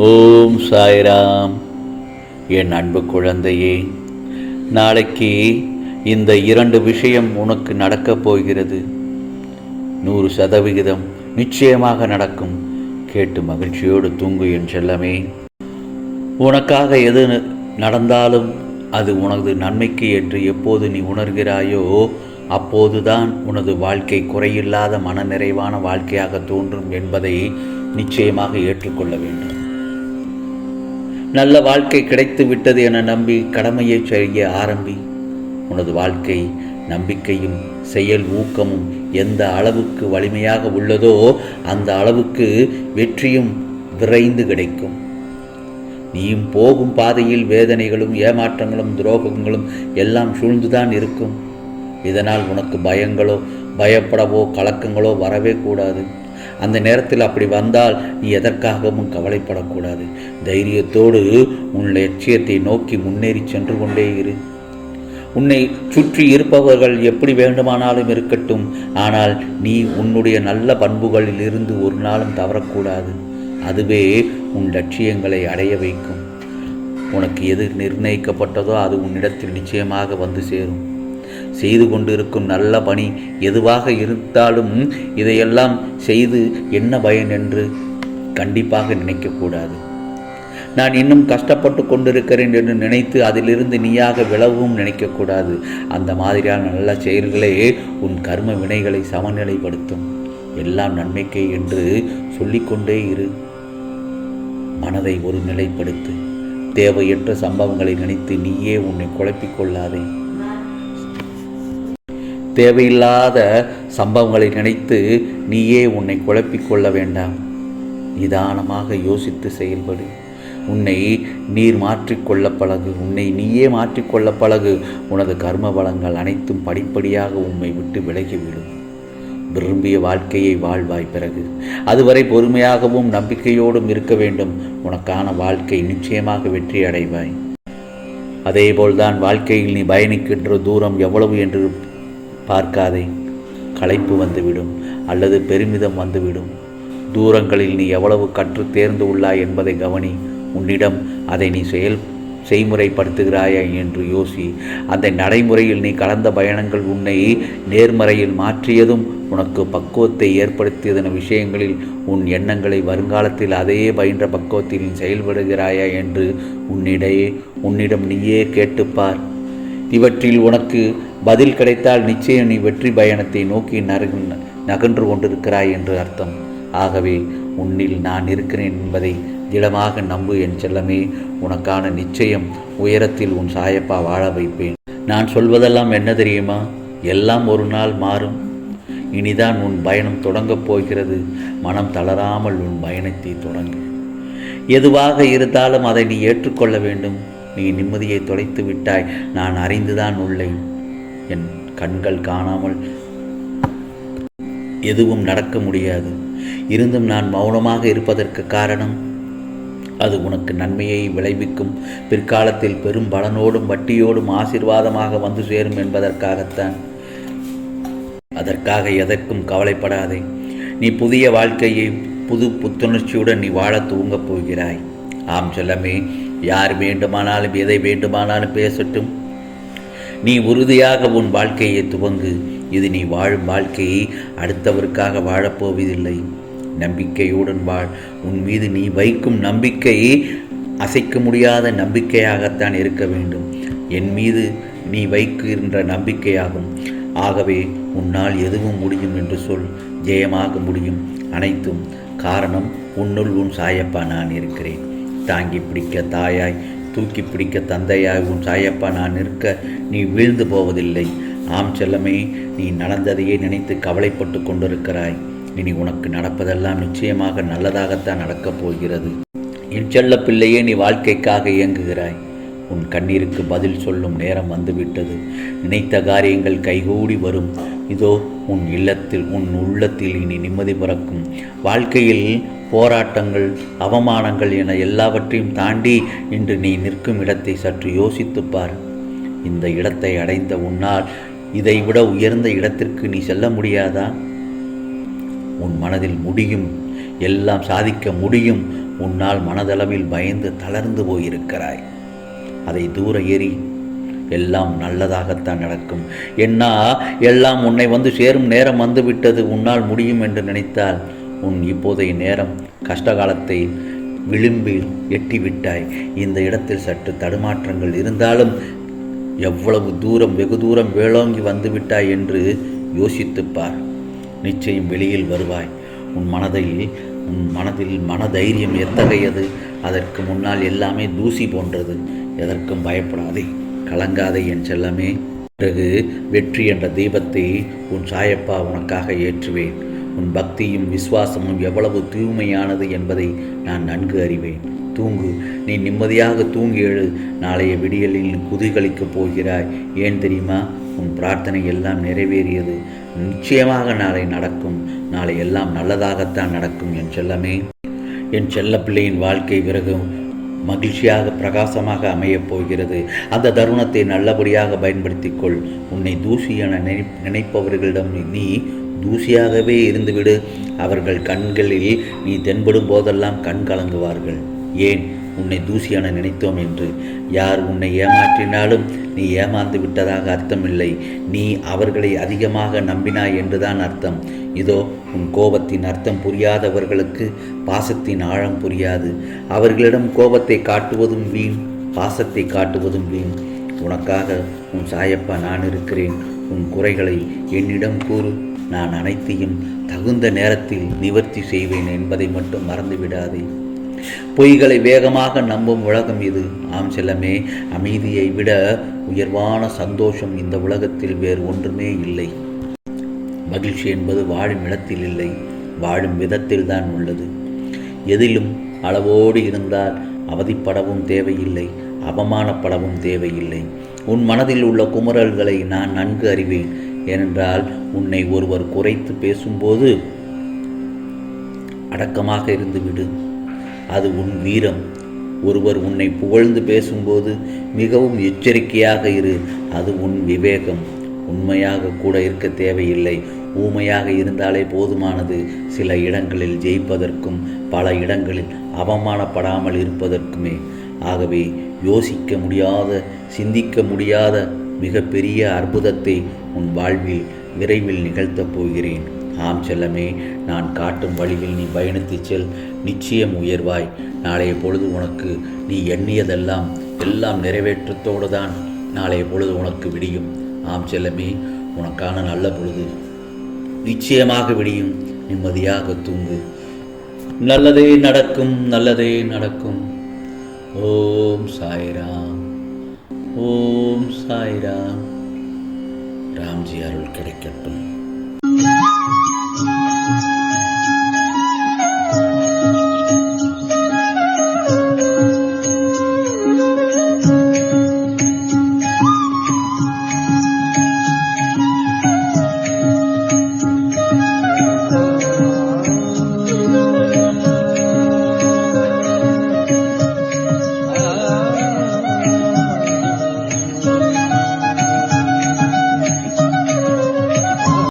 ஓம் சாய்ராம். என் அன்பு குழந்தையே நாளைக்கு இந்த இரண்டு விஷயம் உனக்கு நடக்கப் போகிறது. நூறு சதவிகிதம் நிச்சயமாக நடக்கும். கேட்டு மகிழ்ச்சியோடு தூங்கு என் செல்லமே. உனக்காக எது நடந்தாலும் அது உனது நன்மைக்கு என்று எப்போது நீ உணர்கிறாயோ அப்போதுதான் உனது வாழ்க்கை குறையில்லாத மனநிறைவான வாழ்க்கையாக தோன்றும் என்பதை நிச்சயமாக ஏற்றுக்கொள்ள வேண்டும். நல்ல வாழ்க்கை கிடைத்து விட்டது என நம்பி கடமையை செய்ய ஆரம்பி. உனது வாழ்க்கை நம்பிக்கையும் செயல் ஊக்கமும் எந்த அளவுக்கு வலிமையாக உள்ளதோ அந்த அளவுக்கு வெற்றியும் விரைந்து கிடைக்கும். நீயும் போகும் பாதையில் வேதனைகளும் ஏமாற்றங்களும் துரோகங்களும் எல்லாம் சூழ்ந்துதான் இருக்கும். இதனால் உனக்கு பயங்களோ பயப்படவோ கலக்கங்களோ வரவே கூடாது. அந்த நேரத்தில் அப்படி வந்தால் நீ எதற்காகவும் கவலைப்படக்கூடாது. தைரியத்தோடு உன் லட்சியத்தை நோக்கி முன்னேறி சென்று கொண்டே இரு. உன்னை சுற்றி இருப்பவர்கள் எப்படி வேண்டுமானாலும் இருக்கட்டும். ஆனால் நீ உன்னுடைய நல்ல பண்புகளில் இருந்து ஒரு நாளும் தவறக்கூடாது. அதுவே உன் லட்சியங்களை அடைய வைக்கும். உனக்கு எது நிர்ணயிக்கப்பட்டதோ அது உன்னிடத்தில் நிச்சயமாக வந்து சேரும். செய்து கொண்டிருக்கும் நல்ல பணி எதுவாக இருந்தாலும் இதையெல்லாம் செய்து என்ன பயன் என்று கண்டிப்பாக நினைக்கக்கூடாது. நான் இன்னும் கஷ்டப்பட்டு கொண்டிருக்கிறேன் என்று நினைத்து அதிலிருந்து நீயாக விலகவும் நினைக்கக்கூடாது. அந்த மாதிரியான நல்ல செயல்களே உன் கர்ம வினைகளை சமநிலைப்படுத்தும். எல்லாம் நன்மைக்கே என்று சொல்லிக்கொண்டே இரு. மனதை ஒரு நிலைப்படுத்து. தேவையற்ற சம்பவங்களை நினைத்து நீயே உன்னை குழப்பிக் கொள்ளாதே. தேவையில்லாத சம்பவங்களை நினைத்து நீயே உன்னை குழப்பிக் கொள்ள வேண்டாம். நிதானமாக யோசித்து செயல்படு. உன்னை நீர் மாற்றிக்கொள்ள பழகு. உன்னை நீயே மாற்றிக்கொள்ள பழகு. உனது கர்ம பலங்கள் அனைத்தும் படிப்படியாக உம்மை விட்டு விலகிவிடும். விரும்பிய வாழ்க்கையை வாழ்வாய் பிறகு. அதுவரை பொறுமையாகவும் நம்பிக்கையோடும் இருக்க வேண்டும். உனக்கான வாழ்க்கை நிச்சயமாக வெற்றி அடைவாய். அதேபோல்தான் வாழ்க்கையில் நீ பயணிக்கின்ற தூரம் எவ்வளவு என்று பார்க்காதே. களைப்பு வந்துவிடும் அல்லது பெருமிதம் வந்துவிடும். தூரங்களில் நீ எவ்வளவு கற்று தேர்ந்து உள்ளாய் என்பதை கவனி. உன்னிடம் அதை நீ செயல் செய்முறைப்படுத்துகிறாயா என்று யோசி. அந்த நடைமுறையில் நீ கலந்த பயணங்கள் உன்னை நேர்மறையில் மாற்றியதும் உனக்கு பக்குவத்தை ஏற்படுத்தியதன விஷயங்களில் உன் எண்ணங்களை வருங்காலத்தில் அதே பயின்ற பக்குவத்தில் நீ செயல்படுகிறாயா என்று உன்னிடையே உன்னிடம் நீயே கேட்டுப்பார். இவற்றில் உனக்கு பதில் கிடைத்தால் நிச்சயம் நீ வெற்றி பயணத்தை நோக்கி நகர் நகன்று கொண்டிருக்கிறாய் என்று அர்த்தம். ஆகவே உன்னில் நான் இருக்கிறேன் என்பதை திடமாக நம்பு என் செல்லமே. உனக்கான நிச்சயம் உயரத்தில் உன் சாயப்பா வாழ வைப்பேன். நான் சொல்வதெல்லாம் என்ன தெரியுமா? எல்லாம் ஒரு நாள் மாறும். இனிதான் உன் பயணம் தொடங்கப் போகிறது. மனம் தளராமல் உன் பயணத்தை தொடங்கு. எதுவாக இருந்தாலும் அதை நீ ஏற்றுக்கொள்ள வேண்டும். நீ நிம்மதியை தொலைத்து விட்டாய். நான் அறிந்துதான் உள்ளேன். என் கண்கள் காணாமல் எதுவும் நடக்க முடியாது. இருந்தும் நான் மௌனமாக இருப்பதற்கு காரணம் அது உனக்கு நன்மையை விளைவிக்கும். பிற்காலத்தில் பெரும் பலனோடும் வட்டியோடும் ஆசீர்வாதமாக வந்து சேரும் என்பதற்காகத்தான். அதற்காக எதற்கும் கவலைப்படாதே. நீ புதிய வாழ்க்கையை புது புத்துணர்ச்சியுடன் நீ வாழத் துவங்கப் போகிறாய். ஆம் செல்லமே யார் வேண்டுமானாலும் எதை வேண்டுமானாலும் பேசட்டும். நீ உறுதியாக உன் வாழ்க்கையை துவங்கு. இது நீ வாழும் வாழ்க்கையை அடுத்தவருக்காக வாழப்போவதில்லை. நம்பிக்கையுடன் வாழ். உன் மீது நீ வைக்கும் நம்பிக்கை அசைக்க முடியாத நம்பிக்கையாகத்தான் இருக்க வேண்டும். என் மீது நீ வைக்கின்ற நம்பிக்கையாகும். ஆகவே உன்னால் எதுவும் முடியும் என்று சொல். ஜெயமாக முடியும். அனைத்தும் காரணம் உன்னுள் உன் சாயப்பா நான் இருக்கிறேன். தாங்கி பிடிக்க தாயாய் தூக்கி பிடிக்க தந்தையாய் உன் சாயப்பா நான் நிற்க நீ வீழ்ந்து போவதில்லை. ஆம் செல்லமே நீ நடந்ததையே நினைத்து கவலைப்பட்டு கொண்டிருக்கிறாய். இனி உனக்கு நடப்பதெல்லாம் நிச்சயமாக நல்லதாகத்தான் நடக்கப் போகிறது. என் செல்ல பிள்ளையே நீ வாழ்க்கைக்காக இயங்குகிறாய். உன் கண்ணீருக்கு பதில் சொல்லும் நேரம் வந்துவிட்டது. நினைத்த காரியங்கள் கைகூடி வரும். இதோ உன் இல்லத்தில் உன் உள்ளத்தில் இனி நிம்மதி பிறக்கும். வாழ்க்கையில் போராட்டங்கள் அவமானங்கள் என எல்லாவற்றையும் தாண்டி இன்று நீ நிற்கும் இடத்தை சற்று யோசித்துப் பார். இந்த இடத்தை அடைந்த உன்னால் இதைவிட உயர்ந்த இடத்திற்கு நீ செல்ல முடியாதா? உன் மனதில் முடியும் எல்லாம் சாதிக்க முடியும் உன்னால் மனதளவில் பயந்து தளர்ந்து போயிருக்கிறாய். அதை தூர எறி எல்லாம் நல்லதாகத்தான் நடக்கும். என்ன எல்லாம் உன்னை வந்து சேரும் நேரம் வந்துவிட்டது உன்னால் முடியும் என்று நினைத்தால் உன் இப்போதைய நேரம் கஷ்டகாலத்தை விளிம்பில் எட்டிவிட்டாய். இந்த இடத்தில் சற்று தடுமாற்றங்கள் இருந்தாலும் எவ்வளவு தூரம் வெகு தூரம் வேளோங்கி வந்துவிட்டாய் என்று யோசித்துப்பார் நிச்சயம் வெளியில் வருவாய். உன் மனதில் உன் மனதில் மனதைரியம் எத்தகையது? அதற்கு முன்னால் எல்லாமே தூசி போன்றது. எதற்கும் பயப்படாதே. கலங்காதே என் செல்லமே. பிறகு வெற்றி என்ற தீபத்தை உன் சாயப்பா உனக்காக ஏற்றுவேன். உன் பக்தியும் விசுவாசமும் எவ்வளவு தூய்மையானது என்பதை நான் நன்கு அறிவேன். தூங்கு நீ நிம்மதியாக தூங்கி எழு நாளைய விடியலில் குதிகளிக்கப் போகிறாய். ஏன் தெரியுமா? உன் பிரார்த்தனை எல்லாம் நிறைவேறியது. நிச்சயமாக நாளை நடக்கும். நாளை எல்லாம் நல்லதாகத்தான் நடக்கும் என் செல்லமே. என் செல்ல பிள்ளையின் வாழ்க்கை பிறகு மகிழ்ச்சியாக பிரகாசமாக அமையப் போகிறது. அந்த தருணத்தை நல்லபடியாக பயன்படுத்திக் கொள். உன்னை தூசி என நினை நினைப்பவர்களிடம் நீ தூசியாகவே இருந்துவிடு. அவர்கள் கண்களில் நீ தென்படும் போதெல்லாம் கண் கலங்குவார்கள். ஏன் உன்னை தூசியான நினைத்தோம் என்று? யார் உன்னை ஏமாற்றினாலும் நீ ஏமாந்து விட்டதாக அர்த்தமில்லை. நீ அவர்களை அதிகமாக நம்பினாய் என்றுதான் அர்த்தம். இதோ உன் கோபத்தின் அர்த்தம் புரியாதவர்களுக்கு பாசத்தின் ஆழம் புரியாது. அவர்களிடம் கோபத்தை காட்டுவதும் வீண் பாசத்தை காட்டுவதும் வீண். உனக்காக உன் சாயப்பா நான் இருக்கிறேன். உன் குறைகளை என்னிடம் கூறு. நான் அனைத்தையும் தகுந்த நேரத்தில் நிவர்த்தி செய்வேன் என்பதை மட்டும் மறந்துவிடாதே. பொய்களை வேகமாக நம்பும் உலகம் இது. ஆம் செல்லமே அமைதியை விட உயர்வான சந்தோஷம் இந்த உலகத்தில் வேறு ஒன்றுமே இல்லை. மகிழ்ச்சி என்பது வாழும் இடத்தில் இல்லை வாழும் விதத்தில் தான் உள்ளது. எதிலும் அளவோடு இருந்தால் அவதிப்படவும் தேவையில்லை அவமானப்படவும் தேவையில்லை. உன் மனதில் உள்ள குமுறல்களை நான் நன்கு அறிவேன். ஏனென்றால் உன்னை ஒருவர் குறைத்து பேசும்போது அடக்கமாக இருந்துவிடு. அது உன் வீரம். ஒருவர் உன்னை புகழ்ந்து பேசும்போது மிகவும் எச்சரிக்கையாக இரு. அது உன் விவேகம். உண்மையாக கூட இருக்க தேவையில்லை. ஊமையாக இருந்தாலே போதுமானது. சில இடங்களில் ஜெயிப்பதற்கும் பல இடங்களில் அவமானப்படாமல் இருப்பதற்குமே. ஆகவே யோசிக்க முடியாத சிந்திக்க முடியாத மிகப்பெரிய அற்புதத்தை உன் வாழ்வில் விரைவில் நிகழ்த்தப் போகிறேன். ஆம் செல்லமே நான் காட்டும் வழியில் நீ பயணித்து செல். நிச்சயம் உயர்வாய். நாளைய பொழுது உனக்கு நீ எண்ணியதெல்லாம் எல்லாம் நிறைவேற்றத்தோடு தான் நாளைய பொழுது உனக்கு விடியும். ஆம் செல்லமே உனக்கான நல்ல பொழுது நிச்சயமாக விடியும். நிம்மதியாக தூங்கு. நல்லதே நடக்கும் நல்லதே நடக்கும். ஓம் சாய்ராம். ഓം സായിരാം രാംജി അരുൾ കിടക്കട്ടെ